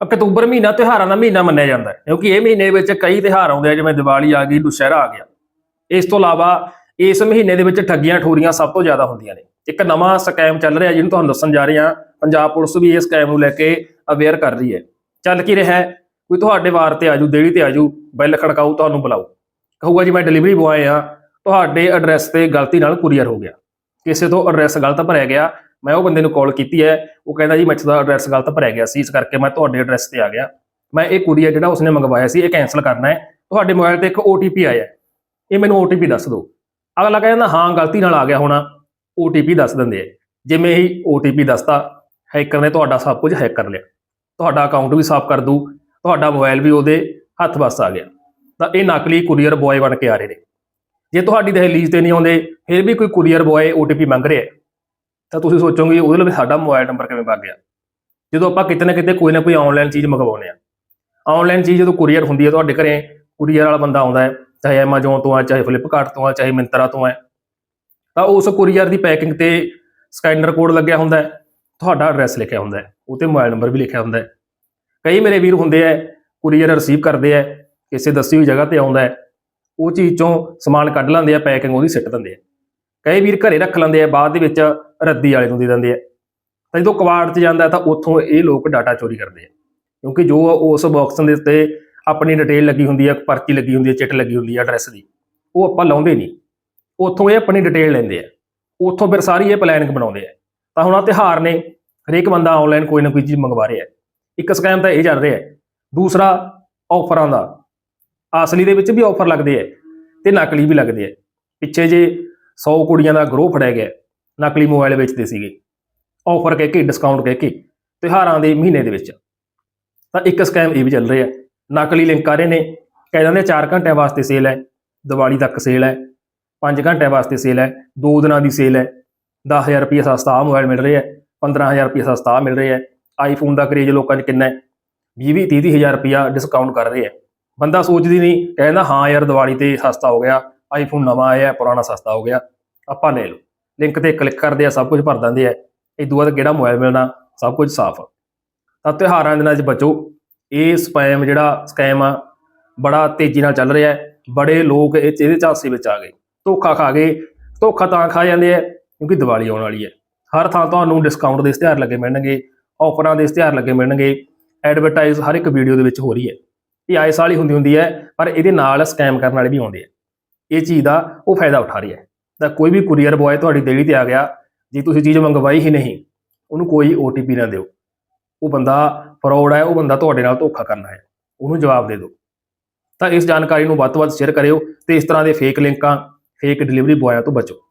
October ਮਹੀਨਾ ਤਿਉਹਾਰਾਂ ਦਾ ਮਹੀਨਾ ਮੰਨਿਆ ਜਾਂਦਾ ਹੈ, ਕਿਉਂਕਿ ਇਹ ਮਹੀਨੇ ਵਿੱਚ ਕਈ ਤਿਉਹਾਰ ਆਉਂਦੇ ਆ, ਜਿਵੇਂ ਦੀਵਾਲੀ ਆ ਗਈ, ਦੁਸ਼ਹਿਰਾ ਆ ਗਿਆ। ਇਸ ਤੋਂ ਇਲਾਵਾ ਇਸ ਮਹੀਨੇ ਦੇ ਵਿੱਚ ਠੱਗੀਆਂ ਠੋਰੀਆਂ ਸਭ ਤੋਂ ਜ਼ਿਆਦਾ ਹੁੰਦੀਆਂ ਨੇ। ਇੱਕ ਨਵਾਂ ਸਕੈਮ ਚੱਲ ਰਿਹਾ, ਜਿਹਨੂੰ ਤੁਹਾਨੂੰ ਦੱਸਣ ਜਾ ਰਹੇ ਹਾਂ ਪੰਜਾਬ ਪੁਲਿਸ ਵੀ ਇਸ ਸਕੈਮ ਨੂੰ ਲੈ ਕੇ ਅਵੇਅਰ ਕਰ ਰਹੀ ਹੈ। ਚੱਲ ਕੀ ਰਿਹਾ ਹੈ? ਕੋਈ ਤੁਹਾਡੇ ਵਾਰ ਤੇ ਆਜੂ ਦੇੜੀ ਤੇ ਆਜੂ, ਬੈਲ ਖੜਕਾਊ, ਤੁਹਾਨੂੰ ਬੁਲਾਓ ਕਹੂਗਾ ਜੀ, ਮੈਂ ਡਿਲੀਵਰੀ ਬੁਆਏ ਆ ਤੁਹਾਡੇ ਐਡਰੈਸ ਤੇ ਗਲਤੀ ਨਾਲ ਕੁਰੀਅਰ ਹੋ ਗਿਆ। ਕਿਸੇ ਤੋਂ ਐਡਰੈਸ ਗਲਤ ਭਰਿਆ ਗਿਆ ਮੈਂ ਉਹ ਬੰਦੇ ਨੂੰ ਕਾਲ ਕੀਤੀ ਹੈ, ਉਹ ਕਹਿੰਦਾ ਜੀ ਮੈਥੋਂ ਦਾ ਐਡਰੈਸ ਗਲਤ ਭਰਿਆ ਗਿਆ ਸੀ, ਇਸ ਕਰਕੇ ਮੈਂ ਤੁਹਾਡੇ ਐਡਰੈਸ ਤੇ ਆ ਗਿਆ। ਮੈਂ ਇਹ ਕੁਰੀਅਰ ਜਿਹੜਾ ਉਸਨੇ ਮੰਗਵਾਇਆ ਸੀ, ਇਹ ਕੈਨਸਲ ਕਰਨਾ ਹੈ। ਤੁਹਾਡੇ ਮੋਬਾਈਲ ਤੇ ਇੱਕ OTP ਆਇਆ ਇਹ ਮੈਨੂੰ OTP ਦੱਸ ਦਿਓ। ਅਗਲਾ ਕਹਿੰਦਾ, ਹਾਂ, ਗਲਤੀ ਨਾਲ ਆ ਗਿਆ ਹੋਣਾ। OTP ਦੱਸ ਦਿੰਦੇ ਆ। ਜਿਵੇਂ ਹੀ OTP ਦੱਸਤਾ ਹੈਕਰ ਨੇ ਤੁਹਾਡਾ ਸਭ ਕੁਝ ਹੈਕ ਕਰ ਲਿਆ। ਤੁਹਾਡਾ ਅਕਾਊਂਟ ਵੀ ਸਾਫ਼ ਕਰ ਦੂ ਤੁਹਾਡਾ ਮੋਬਾਈਲ ਵੀ ਉਹਦੇ ਹੱਥ ਵੱਸ ਆ ਗਿਆ। ਤਾਂ ਇਹ ਨਕਲੀ ਕੁਰੀਅਰ ਬॉय ਬਣ ਕੇ ਆ ਰਹੇ ਨੇ। ਜੇ ਤੁਹਾਡੀ ਦਹਲੀਜ਼ ਤੇ ਨਹੀਂ ਆਉਂਦੇ, ਫਿਰ ਵੀ ਕੋਈ ਕੁਰੀਅਰ ਬॉय OTP ਮੰਗ ਰਿਹਾ ਤਾਂ ਤੁਸੀਂ ਸੋਚੋਗੇ ਉਹਦੇ ਲਈ ਸਾਡਾ ਮੋਬਾਈਲ ਨੰਬਰ ਕਿਵੇਂ ਵਗ ਗਿਆ? ਜਦੋਂ ਆਪਾਂ ਕਿਤੇ ਨਾ ਕਿਤੇ ਕੋਈ ਨਾ ਕੋਈ ਆਨਲਾਈਨ ਚੀਜ਼ ਮੰਗਵਾਉਂਦੇ ਆ ਆਨਲਾਈਨ ਚੀਜ਼ ਜਦੋਂ ਕੁਰੀਅਰ ਹੁੰਦੀ ਹੈ, ਤੁਹਾਡੇ ਘਰੇ ਕੁਰੀਅਰ ਵਾਲਾ ਬੰਦਾ ਆਉਂਦਾ ਹੈ, ਚਾਹੇ Amazon ਤੋਂ ਆ ਚਾਹੇ Flipkart ਤੋਂ ਆ ਚਾਹੇ Myntra ਤੋਂ ਆ ਤਾਂ ਉਸ ਕੁਰੀਅਰ ਦੀ ਪੈਕਿੰਗ ਤੇ ਸਕੈਨਰ ਕੋਡ ਲੱਗਿਆ ਹੁੰਦਾ ਹੈ, ਤੁਹਾਡਾ ਐਡਰੈਸ ਲਿਖਿਆ ਹੁੰਦਾ ਹੈ ਉਹ ਤੇ ਮੋਬਾਈਲ ਨੰਬਰ ਵੀ ਲਿਖਿਆ ਹੁੰਦਾ ਹੈ। ਕਈ ਮੇਰੇ ਵੀਰ ਹੁੰਦੇ ਆ ਕੁਰੀਅਰ ਰਿਸੀਵ ਕਰਦੇ ਆ ਕਿਸੇ ਦੱਸੀ ਹੋਈ ਜਗ੍ਹਾ ਤੇ ਆਉਂਦਾ ਹੈ, ਉਹ ਚੀਜ਼ ਚੋਂ ਸਮਾਨ ਕੱਢ ਲੈਂਦੇ ਆ ਪੈਕਿੰਗ ਉਹਦੀ ਸਿੱਟ ਦਿੰਦੇ ਆ। ਕਈ ਵੀਰ ਘਰੇ ਰੱਖ ਲੈਂਦੇ ਆ, ਬਾਅਦ ਦੇ ਵਿੱਚ ਰੱਦੀ ਵਾਲੇ ਨੂੰ ਦੇ ਦਿੰਦੇ ਆ। ਤਾਂ ਜਦੋਂ ਕਵਾੜ 'ਚ ਜਾਂਦਾ ਤਾਂ ਉੱਥੋਂ ਇਹ ਲੋਕ ਡਾਟਾ ਚੋਰੀ ਕਰਦੇ ਆ। ਕਿਉਂਕਿ ਜੋ ਉਸ ਬਾਕਸ ਦੇ ਉੱਤੇ ਆਪਣੀ ਡਿਟੇਲ ਲੱਗੀ ਹੁੰਦੀ ਹੈ ਪਰਚੀ ਲੱਗੀ ਹੁੰਦੀ ਹੈ ਚਿੱਟ ਲੱਗੀ ਹੁੰਦੀ ਹੈ ਐਡਰੈਸ ਦੀ, ਉਹ ਆਪਾਂ ਲਾਉਂਦੇ ਨਹੀਂ। ਉੱਥੋਂ ਇਹ ਆਪਣੀ ਡਿਟੇਲ ਲੈਂਦੇ ਆ। ਉੱਥੋਂ ਫਿਰ ਸਾਰੀ ਇਹ ਪਲੈਨਿੰਗ ਬਣਾਉਂਦੇ ਆ। ਤਾਂ ਹੁਣ ਆ ਤਿਉਹਾਰ ਨੇ, ਹਰੇਕ ਬੰਦਾ ਆਨਲਾਈਨ ਕੋਈ ਨਾ ਕੋਈ ਚੀਜ਼ ਮੰਗਵਾ ਰਿਹਾ ਇੱਕ ਸਕੈਮ ਤਾਂ ਇਹ ਚੱਲ ਰਿਹਾ ਦੂਸਰਾ ਆਫਰਾਂ ਦਾ ਅਸਲੀ ਦੇ ਵਿੱਚ ਵੀ ਆਫਰ ਲੱਗਦੇ ਆ ਤੇ ਨਕਲੀ ਵੀ ਲੱਗਦੇ ਆ। ਪਿੱਛੇ ਜੇ 100 ਕੁੜੀਆਂ ਦਾ ਗਰੋਹ ਫੜਿਆ ਗਿਆ ਨਕਲੀ ਮੋਬਾਈਲ ਵੇਚਦੇ ਸੀਗੇ। ਆਫਰ ਕਹਿ ਕੇ ਡਿਸਕਾਊਂਟ ਕਹਿ ਕੇ, ਤਿਉਹਾਰਾਂ ਦੇ ਮਹੀਨੇ ਦੇ ਵਿੱਚ। ਤਾਂ ਇੱਕ ਸਕੈਮ ਇਹ ਵੀ ਚੱਲ ਰਿਹਾ। ਨਕਲੀ ਲਿੰਕ ਆ ਰਹੇ ਨੇ। ਕਹਿ ਜਾਂਦੇ 4 ਘੰਟਿਆਂ ਵਾਸਤੇ ਸੇਲ ਹੈ। ਦੀਵਾਲੀ ਤੱਕ ਸੇਲ ਹੈ। 5 ਘੰਟਿਆਂ ਵਾਸਤੇ ਸੇਲ ਹੈ। 2 ਦਿਨਾਂ ਦੀ ਸੇਲ ਹੈ। 10000 ਰੁਪਏ ਸਸਤਾ ਆਹ ਮੋਬਾਈਲ ਮਿਲ ਰਿਹਾ ਹੈ। 15000 ਰੁਪਏ ਸਸਤਾ ਆਹ ਮਿਲ ਰਿਹਾ ਹੈ। ਆਈਫੋਨ ਦਾ ਕਰੇਜ ਲੋਕਾਂ 'ਚ ਕਿੰਨਾ ਹੈ? 20 20 ਹਜ਼ਾਰ ਰੁਪਇਆ ਡਿਸਕਾਊਂਟ ਕਰ ਰਹੇ ਹੈ। ਬੰਦਾ ਸੋਚਦੀ ਨਹੀਂ ਕਹਿੰਦਾ ਹਾਂ ਯਾਰ, ਦੀਵਾਲੀ ਤੇ ਸਸਤਾ ਹੋ ਗਿਆ। ਆਈਫੋਨ ਨਵਾਂ ਆਇਆ, ਪੁਰਾਣਾ ਸਸਤਾ ਹੋ ਗਿਆ। ਆਪਾਂ ਲੈ ਲਓ। ਲਿੰਕ ਤੇ ਕਲਿੱਕ ਕਰਦੇ ਆ, ਸਭ ਕੁਝ ਭਰ ਦਿੰਦੇ ਆ। ਇਹ ਬਾਅਦ ਕਿਹੜਾ ਮੋਬਾਈਲ ਮਿਲਣਾ? ਸਭ ਕੁਝ ਸਾਫ਼। ਤਾਂ ਤਿਉਹਾਰਾਂ ਦੇ ਨਾਲ ਚ ਬਚੋ, ਇਹ ਸਪੈਮ ਜਿਹੜਾ ਸਕੈਮ ਆ, ਬੜਾ ਤੇਜ਼ੀ ਨਾਲ ਚੱਲ ਰਿਹਾ ਹੈ। ਬੜੇ ਲੋਕ ਇਹ 'ਚ- ਇਹਦੇ ਝਾਂਸੇ ਵਿੱਚ ਆ ਗਏ। ਧੋਖਾ ਖਾ ਗਏ ਧੋਖਾ ਤਾਂ ਖਾ ਜਾਂਦੇ ਆ, ਕਿਉਂਕਿ ਦੀਵਾਲੀ ਆਉਣ ਵਾਲੀ ਹੈ। ਹਰ ਥਾਂ ਤੁਹਾਨੂੰ ਡਿਸਕਾਊਂਟ ਦੇ ਇਸ਼ਤਿਹਾਰ ਲੱਗੇ ਮਿਲਣਗੇ ਆਫਰਾਂ ਦੇ ਇਸ਼ਤਿਹਾਰ ਲੱਗੇ ਮਿਲਣਗੇ ਐਡਵਰਟਾਈਜ਼ ਹਰ ਇੱਕ ਵੀਡੀਓ ਦੇ ਵਿੱਚ ਹੋ ਰਹੀ ਹੈ। ਇਹ ਆਏ ਸਾਲ ਹੀ ਹੁੰਦੀ ਹੁੰਦੀ ਹੈ, ਪਰ ਇਹਦੇ ਨਾਲ ਸਕੈਮ ਕਰਨ ਵਾਲੇ ਵੀ ਆਉਂਦੇ ਆ। ਇਹ ਚੀਜ਼ ਦਾ ਉਹ ਫਾਇਦਾ ਉਠਾ ਰਹੀ ਹੈ। ਤਾਂ ਕੋਈ ਵੀ ਕੁਰੀਅਰ ਬॉय ਤੁਹਾਡੀ ਦੇੜੀ ਤੇ ਆ ਗਿਆ, ਜੇ ਤੁਸੀਂ ਚੀਜ਼ ਮੰਗਵਾਈ ਹੀ ਨਹੀਂ, ਉਹਨੂੰ ਕੋਈ OTP ਨਾ ਦਿਓ। ਉਹ ਬੰਦਾ ਫਰਾਡ ਹੈ, ਉਹ ਬੰਦਾ ਤੁਹਾਡੇ ਨਾਲ ਧੋਖਾ ਕਰਨਾ ਹੈ। ਉਹਨੂੰ ਜਵਾਬ ਦੇ ਦਿਓ। ਤਾਂ ਇਸ ਜਾਣਕਾਰੀ ਨੂੰ ਵੱਧ ਤੋਂ ਵੱਧ ਸ਼ੇਅਰ ਕਰਿਓ ਤੇ ਇਸ ਤਰ੍ਹਾਂ ਦੇ ਫੇਕ ਲਿੰਕਾਂ ਫੇਕ ਡਿਲੀਵਰੀ ਬॉयਆਂ ਤੋਂ ਬਚੋ।